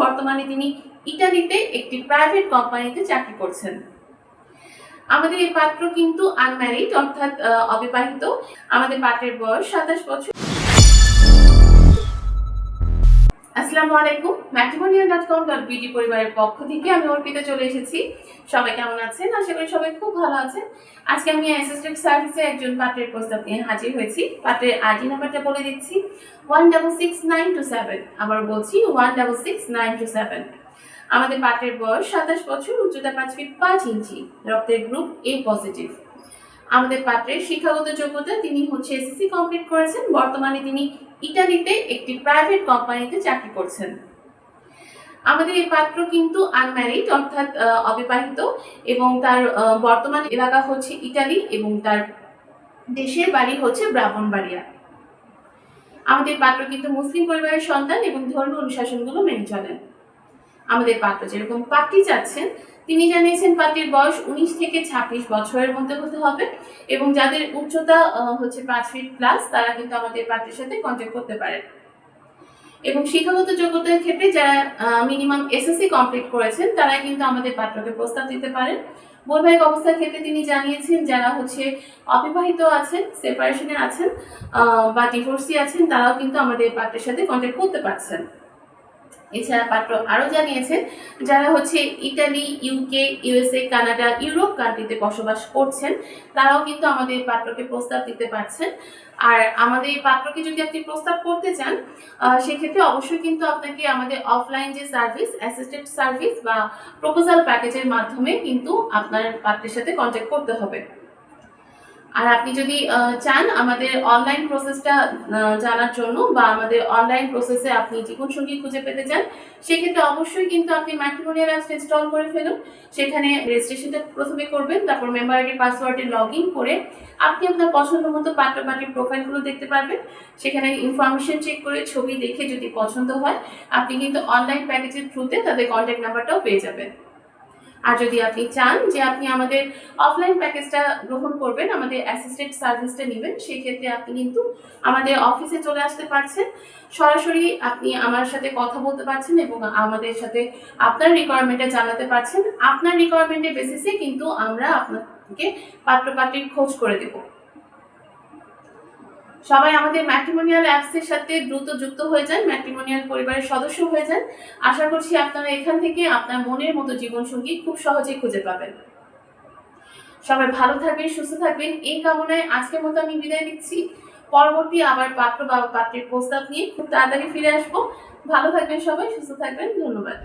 বর্তমানে তিনি ইটালিতে একটি প্রাইভেট কোম্পানিতে চাকরি করছেন। আমাদের এই পাত্র কিন্তু আনম্যারিড অর্থাৎ অবিবাহিত। আমাদের পাত্রের বয়স সাতাশ বছর। আসসালামু আলাইকুম matrimonial dot com dot BD পরিবারের পক্ষ থেকে আমি অর্পিতা চলে এসেছি। সবাই কেমন আছেন? আশা করি সবাই খুব ভালো আছেন। আজকে আমি অ্যাসিস্ট্যান্ট সার্ভিসে একজন পাত্রের প্রস্তাব নিয়ে হাজির হয়েছি। পাত্রের আইডি নাম্বারটা বলে দিচ্ছি one double six nine two seven আবার বলছি one double six nine two seven আমাদের পাত্রের বয়স সাতাশ বছর, উচ্চতা পাঁচ ফিট পাঁচ ইঞ্চি। রক্তের গ্রুপ এ পজিটিভ আমাদের পাত্রের শিক্ষাগত যোগ্যতা তিনি হচ্ছে এসএসসি কমপ্লিট করেছেন। বর্তমানে তিনি ইটালিতে একটি প্রাইভেট কোম্পানিতে চাকরি করছেন। আমাদের এই পাত্র কিন্তু আনম্যারিড অর্থাৎ অবিবাহিত এবং তার বর্তমান এলাকা হচ্ছে ইটালি এবং তার দেশের বাড়ি হচ্ছে ব্রাহ্মণবাড়িয়া। আমাদের পাত্র কিন্তু মুসলিম পরিবারের সন্তান এবং ধর্ম অনুশাসনগুলো মেনে চলেন। আমাদের পাত্র যেরকম পাত্রী চাচ্ছেন তিনি জানিয়েছেন পাত্রীর বয়স উনিশ থেকে ছাব্বিশ বছরের মধ্যে হতে হবে এবং যাদের উচ্চতা হচ্ছে পাঁচ ফিট প্লাস তারা কিন্তু আমাদের পাত্রের সাথে কন্ট্যাক্ট করতে পারে। এবং শিক্ষাগত যোগ্যতার ক্ষেত্রে যারা মিনিমাম এসএসসি কমপ্লিট করেছেন, তারা কিন্তু আমাদের পাত্রকে প্রস্তাব দিতে পারেন। বৈবাহিক অবস্থার ক্ষেত্রে তিনি জানিয়েছেন, যারা হচ্ছে অবিবাহিত আছেন সেপারেশনে আছেন বা ডিভোর্সি আছেন, তারাও কিন্তু আমাদের পাত্রের সাথে কন্ট্যাক্ট করতে পারছেন। এছাড়া পাত্র আরও জানিয়েছেন যারা হচ্ছে Italy UK USA Canada, Europe কান্ট্রিতে বসবাস করছেন, তারাও কিন্তু আমাদের পাত্রকে প্রস্তাব দিতে পারছেন। আর আমাদের এই পাত্রকে যদি আপনি প্রস্তাব করতে চান সেক্ষেত্রে অবশ্যই কিন্তু আপনাকে আমাদের অফলাইন যে সার্ভিস অ্যাসিস্ট্যান্ট সার্ভিস বা প্রপোজাল প্যাকেজের মাধ্যমে কিন্তু আপনার পাত্রের সাথে কন্ট্যাক্ট করতে হবে। আর আপনি যদি চান আমাদের অনলাইন প্রসেসটা জানার জন্য বা আমাদের অনলাইন প্রসেসে আপনি জীবনসঙ্গী খুঁজে পেতে চান, সেক্ষেত্রে অবশ্যই কিন্তু আপনি ম্যাট্রিমোনিয়াল অ্যাপস ইনস্টল করে ফেলুন। সেখানে রেজিস্ট্রেশনটা প্রথমে করবেন, তারপর মেম্বার আইডি পাসওয়ার্ডে লগ ইন করে আপনি আপনার পছন্দ মতো পাত্র পাত্রীর প্রোফাইলগুলো দেখতে পারবেন। সেখানে ইনফরমেশন চেক করে ছবি দেখে যদি পছন্দ হয়, আপনি কিন্তু অনলাইন প্যাকেজের থ্রুতে তাদের কন্ট্যাক্ট নাম্বারটাও পেয়ে যাবেন। আর যদি আপনি চান যে আপনি আমাদের অফলাইন প্যাকেজটা গ্রহণ করবেন, আমাদের অ্যাসিস্ট্যান্ট সার্ভিসটা নেবেন, সেক্ষেত্রে আপনি কিন্তু আমাদের অফিসে চলে আসতে পারছেন। সরাসরি আপনি আমার সাথে কথা বলতে পারছেন এবং আমাদের সাথে আপনার রিকোয়ারমেন্টটা জানাতে পারছেন। আপনার রিকোয়ারমেন্টের বেসিসে কিন্তু আমরা আপনাকে পাত্রপাত্রীর খোঁজ করে দেব। সবাই আমাদের ম্যাট্রিমোনিয়াল অ্যাপসের সাথে দ্রুত যুক্ত হয়ে যান ম্যাট্রিমোনিয়াল পরিবারের সদস্য হয়ে যান। আশা করছি আপনারা এখান থেকে আপনার মনের মতো জীবনসঙ্গী খুব সহজেই খুঁজে পাবেন। সবাই ভালো থাকবেন, সুস্থ থাকবেন। এই কামনায় আজকের মতো আমি বিদায় নিচ্ছি। পরবর্তী আবার পাত্র বা পাত্রের প্রস্তাব নিয়ে খুব তাড়াতাড়ি ফিরে আসব। ভালো থাকবেন সবাই, সুস্থ থাকবেন। ধন্যবাদ।